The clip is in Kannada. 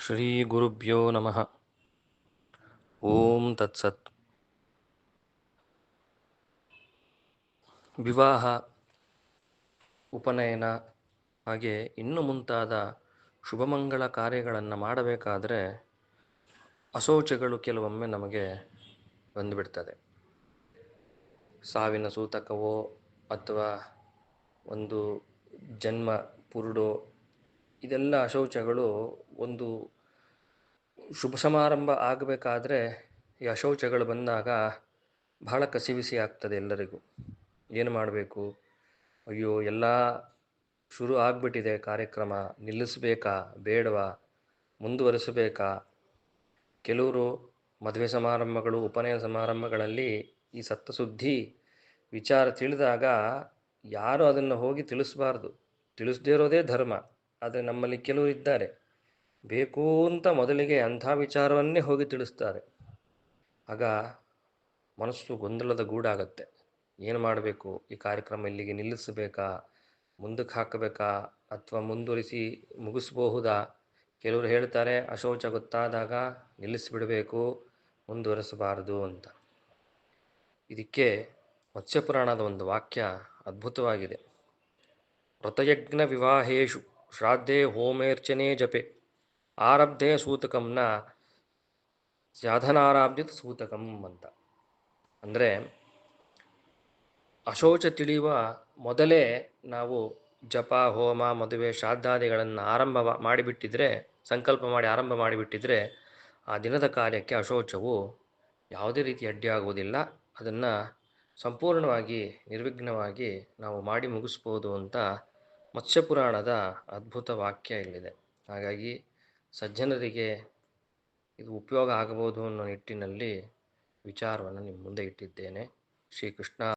ಶ್ರೀಗುರುಭ್ಯೋ ನಮಃ ಓಂ ತತ್ಸತ್ ವಿವಾಹ ಉಪನಯನ ಹಾಗೆ ಇನ್ನು ಮುಂತಾದ ಶುಭಮಂಗಳ ಕಾರ್ಯಗಳನ್ನು ಮಾಡಬೇಕಾದರೆ ಅಸೋಚಗಳು ಕೆಲವೊಮ್ಮೆ ನಮಗೆ ಬಂದುಬಿಡ್ತದೆ. ಸಾವಿನ ಸೂತಕವೋ ಅಥವಾ ಒಂದು ಜನ್ಮ ಪುರುಡೋ ಇದೆಲ್ಲ ಅಶೌಚಗಳು ಒಂದು ಶುಭ ಸಮಾರಂಭ ಆಗಬೇಕಾದ್ರೆ ಈ ಅಶೌಚಗಳು ಬಂದಾಗ ಬಹಳ ಕಸಿವಿಸಿ ಆಗ್ತದೆ ಎಲ್ಲರಿಗೂ. ಏನು ಮಾಡಬೇಕು? ಅಯ್ಯೋ, ಎಲ್ಲ ಶುರು ಆಗಿಬಿಟ್ಟಿದೆ ಕಾರ್ಯಕ್ರಮ. ನಿಲ್ಲಿಸಬೇಕಾ? ಬೇಡವಾ? ಮುಂದುವರಿಸಬೇಕಾ? ಕೆಲವರು ಮದುವೆ ಸಮಾರಂಭಗಳು, ಉಪನಯನ ಸಮಾರಂಭಗಳಲ್ಲಿ ಈ ಸತ್ತ ಸುದ್ದಿ ವಿಚಾರ ತಿಳಿದಾಗ ಯಾರು ಅದನ್ನು ಹೋಗಿ ತಿಳಿಸಬಾರ್ದು. ತಿಳಿಸದೇ ಇರೋದೇ ಧರ್ಮ. ಆದರೆ ನಮ್ಮಲ್ಲಿ ಕೆಲವರು ಇದ್ದಾರೆ. ಬೇಕು ಅಂತ ಮೊದಲಿಗೆ ಅಂಥ ವಿಚಾರವನ್ನೇ ಹೋಗಿ ತಿಳಿಸ್ತಾರೆ. ಆಗ ಮನಸ್ಸು ಗೊಂದಲದ ಗೂಡಾಗತ್ತೆ. ಏನು ಮಾಡಬೇಕು? ಈ ಕಾರ್ಯಕ್ರಮ ಇಲ್ಲಿಗೆ ನಿಲ್ಲಿಸಬೇಕಾ? ಮುಂದಕ್ಕೆ ಹಾಕಬೇಕಾ? ಅಥವಾ ಮುಂದುವರಿಸಿ ಮುಗಿಸ್ಬಹುದಾ? ಕೆಲವರು ಹೇಳ್ತಾರೆ, ಅಶೌಚ ಗೊತ್ತಾದಾಗ ನಿಲ್ಲಿಸಿಬಿಡಬೇಕು, ಮುಂದುವರಿಸಬಾರದು ಅಂತ. ಇದಕ್ಕೆ ಮತ್ಸ್ಯಪುರಾಣದ ಒಂದು ವಾಕ್ಯ ಅದ್ಭುತವಾಗಿದೆ. ವ್ರತಯಜ್ಞ ವಿವಾಹೇಶು ಶ್ರಾದ್ಧೆ ಹೋಮೇರ್ಚನೆ ಜಪೆ. ಆರಬ್ಧೆ ಸೂತಕಂನ ಸಾಧನಾರಾಬ್ಧಿತ ಸೂತಕಂ ಅಂತ. ಅಂದರೆ ಅಶೋಚ ತಿಳಿಯುವ ಮೊದಲೇ ನಾವು ಜಪ, ಹೋಮ, ಮದುವೆ, ಶ್ರಾದ್ದಾದಿಗಳನ್ನು ಆರಂಭ ಮಾಡಿಬಿಟ್ಟಿದ್ರೆ, ಸಂಕಲ್ಪ ಮಾಡಿ ಆರಂಭ ಮಾಡಿಬಿಟ್ಟಿದ್ರೆ ಆ ದಿನದ ಕಾರ್ಯಕ್ಕೆ ಅಶೋಚವು ಯಾವುದೇ ರೀತಿ ಅಡ್ಡಿಯಾಗುವುದಿಲ್ಲ. ಅದನ್ನು ಸಂಪೂರ್ಣವಾಗಿ ನಿರ್ವಿಘ್ನವಾಗಿ ನಾವು ಮಾಡಿ ಮುಗಿಸ್ಬೋದು ಅಂತ ಮತ್ಸ್ಯಪುರಾಣದ ಅದ್ಭುತ ವಾಕ್ಯ ಇಲ್ಲಿದೆ. ಹಾಗಾಗಿ ಸಜ್ಜನರಿಗೆ ಇದು ಉಪಯೋಗ ಆಗಬಹುದು ಅನ್ನೋ ನಿಟ್ಟಿನಲ್ಲಿ ವಿಚಾರವನ್ನು ನಿಮ್ಮ ಮುಂದೆ ಇಟ್ಟಿದ್ದೇನೆ. ಶ್ರೀಕೃಷ್ಣ